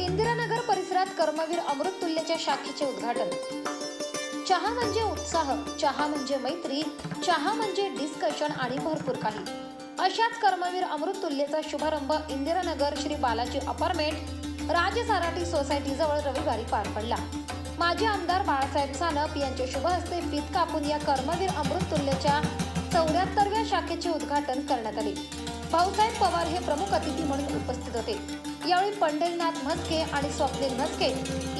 इंदिरानगर परिसरात कर्मवीर अमृत तुल्यच्या शाखेचे उद्घाटन. चहा म्हणजे उत्साह चहा म्हणजे मैत्री चहा म्हणजे डिस्कशन आणि भरपूर काही. अशाच कर्मवीर अमृत तुल्यचा शुभारंभ इंदिरानगर श्री बालाजी अपार्टमेंट राजे साराटी सोसायटी जवळ रविवारी पार पडला. माजी आमदार बाळासाहेब सानप यांच्या शुभ हस्ते फीत कापून या कर्मवीर अमृत तुल्यच्या चौऱ्याहत्तरव्या शाखेचे उद्घाटन करण्यात आले. भाऊसाहेब पवार हे प्रमुख अतिथी म्हणून उपस्थित होते. यावेळी पंढरीनाथ म्हस्के आणि स्वप्नील म्हस्के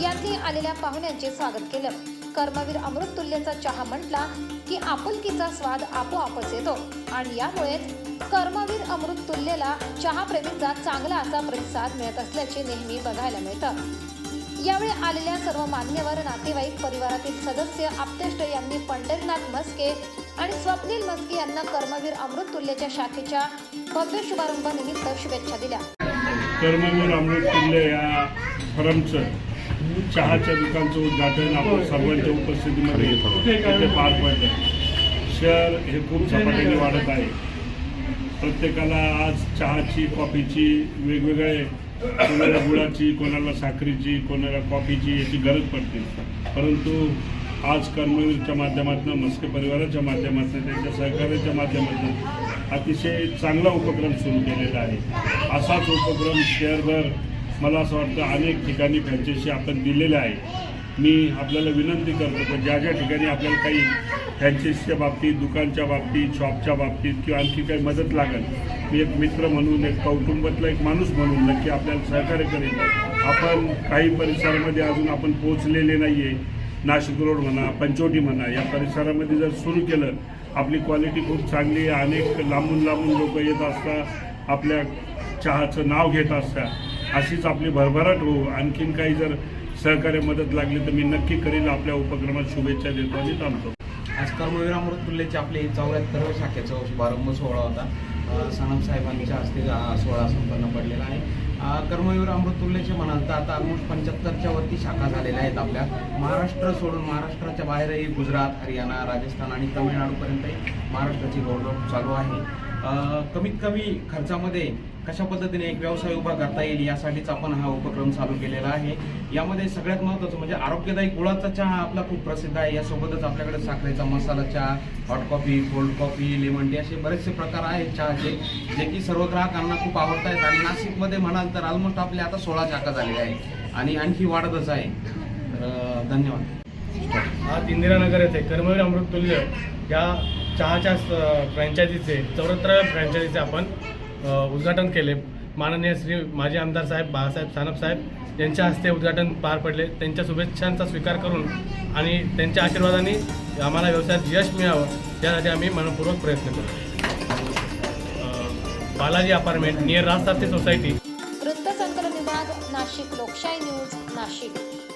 यांनी आलेल्या पाहुण्यांचे स्वागत केलं. कर्मवीर अमृततुल्यचा चहा म्हटला की आपुलकीचा स्वाद आपोआपच येतो आणि यामुळेच कर्मवीर अमृत तुल्यला चहा चांगला असा प्रतिसाद मिळत असल्याचे नेहमी बघायला मिळतं. यावेळी आलेल्या सर्व मान्यवर नातेवाईक परिवारातील सदस्य आप्तेष्ट यांनी पंढरीनाथ म्हस्के आणि स्वप्नील म्हस्के यांना कर्मवीर अमृततुल्यच्या शाखेच्या भव्य शुभारंभानिमित्त शुभेच्छा दिल्या. कर्मवीर अमृत किल्ले या फरमचं चहाच्या दुकानचं उद्घाटन आपण सर्वांच्या उपस्थितीमध्ये इथे पार पडलं. शहर हे खूप झपाट्याने वाढत आहे. प्रत्येकाला आज चहाची कॉफीची वेगवेगळे कोणाला गुळाची कोणाला साखरेची कोणाला कॉफीची याची गरज पडते. परंतु आज कर्मवीरच्या माध्यमातून मस्के परिवाराच्या माध्यमातून त्यांच्या सहकार्याच्या माध्यमातून अतिशय चांगला उपक्रम सुरू केलेला आहे. असाच उपक्रम शहरभर मला असं वाटतं अनेक ठिकाणी फ्रँचायशी आपण दिलेल्या आहे. मी आपल्याला विनंती करतो की ज्या ज्या ठिकाणी आपल्याला काही फ्रँचायसीच्या बाबतीत दुकानच्या बाबतीत शॉपच्या बाबतीत किंवा आणखी काही मदत लागेल मी एक मित्र म्हणून एक कौटुंबातला एक माणूस म्हणून नक्की आपल्याला सहकार्य करेल. आपण काही परिसरामध्ये अजून आपण पोहोचलेले नाही आहे नाशिक रोड म्हणा पंचवटी म्हणा या परिसरामध्ये जर सुरू केलं आपली क्वालिटी खूप चांगली आहे. अनेक लांबून लांबून लोक येत असतात आपल्या चहाचं नाव घेत असतात. अशीच आपली भरभराट होऊ आणखीन काही जर सहकार्य मदत लागली तर मी नक्की करीन. आपल्या उपक्रमात शुभेच्छा देतो आणि थांबतो. आज कर्मवीर अमृत तुल्यचे आपले चौऱ्याहत्तर शाखेचा शुभारंभ सोहळा होता. अ, साहेबांच्या हस्ते हा सोहळा संपन्न पडलेला आहे. कर्मवीर अमृतुल्यचे म्हणाल तर आता ऑलमोस्ट पंच्याहत्तरच्या वरती शाखा झालेल्या आहेत आपल्या. महाराष्ट्र सोडून महाराष्ट्राच्या बाहेरही गुजरात हरियाणा राजस्थान आणि तमिळनाडूपर्यंतही महाराष्ट्राची रोड चालू आहे. कमीत कमी खर्चामध्ये कशा पद्धतीने एक व्यवसाय उभा करता येईल यासाठीच आपण हा उपक्रम चालू केलेला आहे. यामध्ये सगळ्यात महत्त्वाचं म्हणजे आरोग्यदायी गुळाचा चहा आपला खूप प्रसिद्ध आहे. यासोबतच आपल्याकडे साखरेचा मसाला चहा hot coffee cold coffee lemon tea असे बरेचसे प्रकार आहेत चहाचे जे की सर्व ग्राहकांना खूप आवडत आहेत आणि नाशिकमध्ये म्हणाल तर ऑलमोस्ट आपले आता सोळा शाखा झालेल्या आहेत. आणि आणखी वाढतच आहे. धन्यवाद. आज इंदिरानगर येथे कर्मवीर अमृततुल्य या चहाच्या फ्रँचायझीचे चौऱ्याहत्तराव्या फ्रँचायझीचे आपण उद्घाटन केले. माननीय श्री माजी आमदार साहेब बाळासाहेब सानपसाहेब यांच्या हस्ते उद्घाटन पार पडले. त्यांच्या शुभेच्छांचा स्वीकार करून आणि त्यांच्या आशीर्वादाने आम्हाला व्यवसायात यश मिळावं यासाठी आम्ही मनपूर्वक प्रयत्न करू. Balaji apartment near Rajsarathi society. वृत्तसंकलन विभाग नाशिक लोकशाही न्यूज नाशिक.